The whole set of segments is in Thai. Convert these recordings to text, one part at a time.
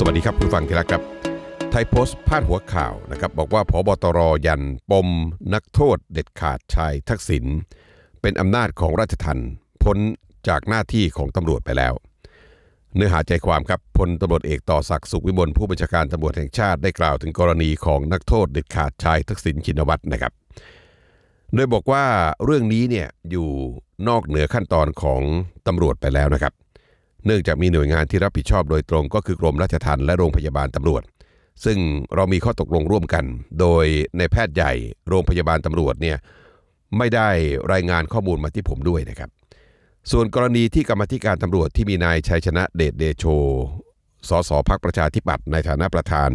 สวัสดีครับคุณฟังที่รักครับ ไทยโพสต์พาดหัวข่าวนะครับ บอกว่าพบตรยันปม นักโทษเด็ดขาดชายทักษิณเป็นอำนาจของราชทัณฑ์พ้นจากหน้าที่ของตำรวจไปแล้ว เนื้อหาใจความครับพลตำรวจเอกต่อศักดิ์สุขวิมลผู้บัญชาการตำรวจแห่งชาติได้กล่าวถึงกรณีของนักโทษเด็ดขาดชายทักษิณชินวัตรนะครับ โดยบอกว่าเรื่องนี้เนี่ยอยู่นอกเหนือขั้นตอนของตำรวจไปแล้วนะครับ เนื่องจากมีหน่วยงานที่รับผิดชอบโดยตรงก็คือกรมราชทัณฑ์และโรงพยาบาลตำรวจ ซึ่งเรามีข้อตกลงร่วมกัน โดยในแพทย์ใหญ่โรงพยาบาลตำรวจเนี่ยไม่ได้รายงานข้อมูลมาที่ผมด้วยนะครับ ส่วนกรณีที่กรรมธิการตำรวจที่มีนายชัยชนะเดชเดโช สสพักประชาธิปัตย์ในฐานะประธาน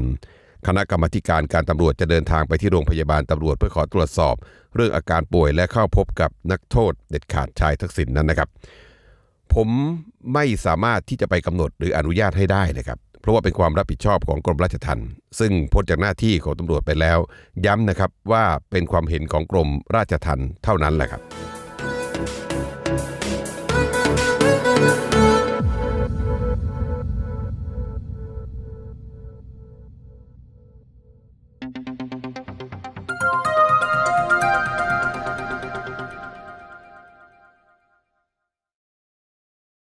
คณะกรรมธิการการตำรวจจะเดินทางไปที่โรงพยาบาลตำรวจเพื่อขอตรวจสอบ เรื่องอาการป่วยและเข้าพบกับนักโทษเด็ดขาดชายทักษิณนนั้นนะครับ ผมไม่สามารถที่จะไปกำหนดหรืออนุญาตให้ได้นะครับ เพราะว่าเป็นความรับผิดชอบของกรมราชทัณฑ์ซึ่งพ้นจากหน้าที่ของตำรวจไปแล้ว ย้ำนะครับว่าเป็นความเห็นของกรมราชทัณฑ์เท่านั้นแหละครับ